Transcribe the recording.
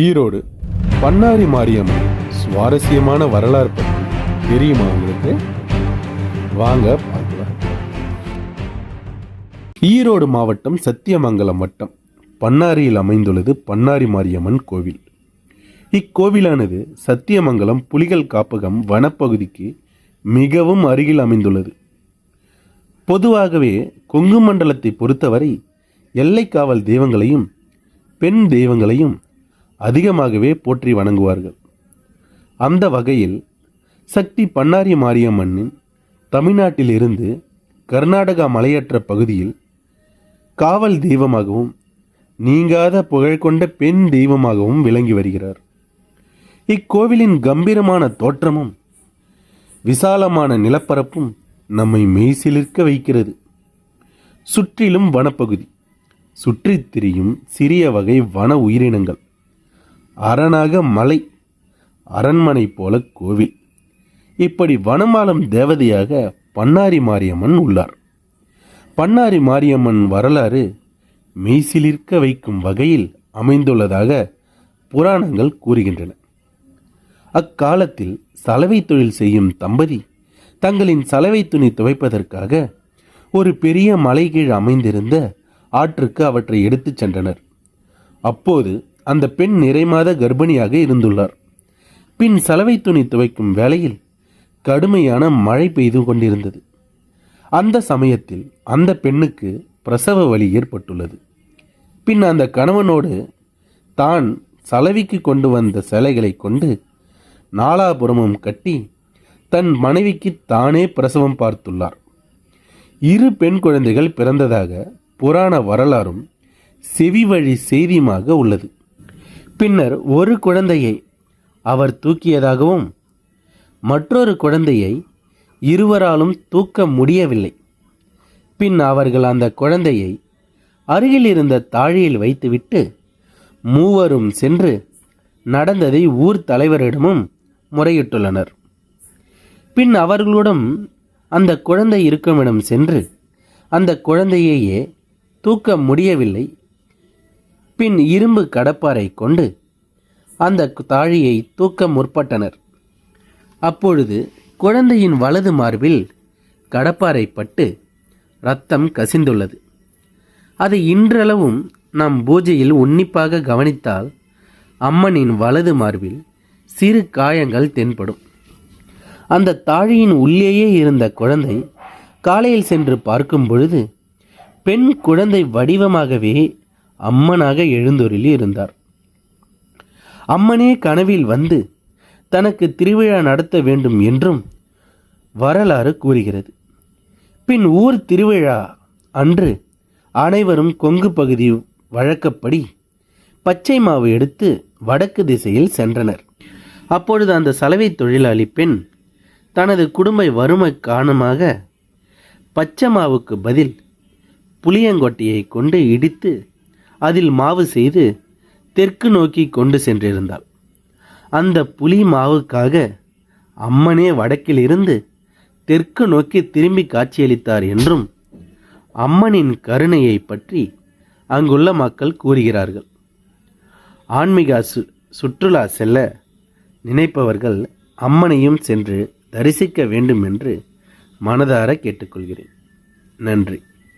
ஈரோடு பண்ணாரி மாரியம்மன் சுவாரஸ்யமான வரலாறு பற்றி தெரியுமா உங்களுக்கு? வாங்க பார்க்கலாம். ஈரோடு மாவட்டம் சத்தியமங்கலம் வட்டம் பண்ணாரியில் அமைந்துள்ளது பண்ணாரி மாரியம்மன் கோவில். இக்கோவிலானது சத்தியமங்கலம் புலிகள் காப்பகம் வனப்பகுதிக்கு மிகவும் அருகில் அமைந்துள்ளது. பொதுவாகவே கொங்கு மண்டலத்தை பொறுத்தவரை எல்லைக்காவல் தெய்வங்களையும் பெண் தெய்வங்களையும் அதிகமாகவே போற்றி வணங்குவார்கள். அந்த வகையில் சக்தி பண்ணாரி மாரியம்மனின் தமிழ்நாட்டிலிருந்து கர்நாடகா மலையற்ற பகுதியில் காவல் தெய்வமாகவும் நீங்காத புகழ் கொண்ட பெண் தெய்வமாகவும் விளங்கி வருகிறார். இக்கோவிலின் கம்பீரமான தோற்றமும் விசாலமான நிலப்பரப்பும் நம்மை மெய்சிலிர்க்க வைக்கிறது. சுற்றிலும் வனப்பகுதி சுற்றித் திரியும் சிறிய வகை வன உயிரினங்கள். அரணாக மலை அரண்மனை போல கோவில். இப்படி வனமாலம் தேவதையாக பண்ணாரி மாரியம்மன் உள்ளார். பண்ணாரி மாரியம்மன் வரலாறு மெய்சிலிருக்க வைக்கும் வகையில் அமைந்துள்ளதாக புராணங்கள் கூறுகின்றன. அக்காலத்தில் சலவை தொழில் செய்யும் தம்பதி தங்களின் சலவை துணி துவைப்பதற்காக ஒரு பெரிய மலை கீழ் அமைந்திருந்த ஆற்றுக்கு அவற்றை எடுத்துச் சென்றனர். அப்போது அந்த பெண் நிறைமாத கர்ப்பிணியாக இருந்துள்ளார். பின் சலவை துணி துவைக்கும் வேளையில் கடுமையான மழை பெய்து கொண்டிருந்தது. அந்த சமயத்தில் அந்த பெண்ணுக்கு பிரசவ வலி ஏற்பட்டுள்ளது. பின் அந்த கணவனோடு தான் சலவிக்கு கொண்டு வந்த சிலைகளை கொண்டு நாலாபுரமும் கட்டி தன் மனைவிக்கு தானே பிரசவம் பார்த்துள்ளார். இரு பெண் குழந்தைகள் பிறந்ததாக புராண வரலாறும் செவி வழி செய்தியுமாக உள்ளது. பின்னர் ஒரு குழந்தையை அவர் தூக்கியதாகவும் மற்றொரு குழந்தையை இருவராலும் தூக்க முடியவில்லை. பின் அவர்கள் அந்த குழந்தையை அருகில் இருந்த தாழியில் வைத்துவிட்டு மூவரும் சென்று நடந்ததை ஊர் தலைவரிடமும் முறையிட்டுள்ளனர். பின் அவர்களுடன் அந்த குழந்தை இருக்குமிடம் சென்று அந்த குழந்தையையே தூக்க முடியவில்லை பின் இரும்பு கடப்பாரை கொண்டு அந்த தாழியை தூக்க முற்பட்டனர். அப்பொழுது குழந்தையின் வலது மார்பில் கடப்பாரை பட்டு ரத்தம் கசிந்துள்ளது. அதை இன்றளவும் நாம் பூஜையில் உன்னிப்பாக கவனித்தால் அம்மனின் வலது மார்பில் சிறு காயங்கள் தென்படும். அந்த தாழியின் உள்ளேயே இருந்த குழந்தை காலையில் சென்று பார்க்கும் பொழுது பெண் குழந்தை வடிவமாகவே அம்மனாக எழுந்தொருளி இருந்தார். அம்மனே கனவில் வந்து தனக்கு திருவிழா நடத்த வேண்டும் என்றும் வரலாறு கூறுகிறது. பின் ஊர் திருவிழா அன்று அனைவரும் கொங்கு பகுதி வழக்கப்படி பச்சை மாவு எடுத்து வடக்கு திசையில் சென்றனர். அப்பொழுது அந்த சலவை தொழிலாளி பெண் தனது குடும்ப வறுமை காரணமாக பச்சை மாவுக்கு பதில் புளியங்கொட்டையை கொண்டு இடித்து அதில் மாவு செய்து தெற்கு நோக்கி கொண்டு சென்றிருந்தாள். அந்த புலி மாவுக்காக அம்மனே வடக்கில் இருந்து தெற்கு நோக்கி திரும்பி காட்சியளித்தார் என்றும் அம்மனின் கருணையை பற்றி அங்குள்ள மக்கள் கூறுகிறார்கள். ஆன்மீக சு சுற்றுலா செல்ல நினைப்பவர்கள் அம்மனையும் சென்று தரிசிக்க வேண்டும் என்று மனதார கேட்டுக்கொள்கிறேன். நன்றி.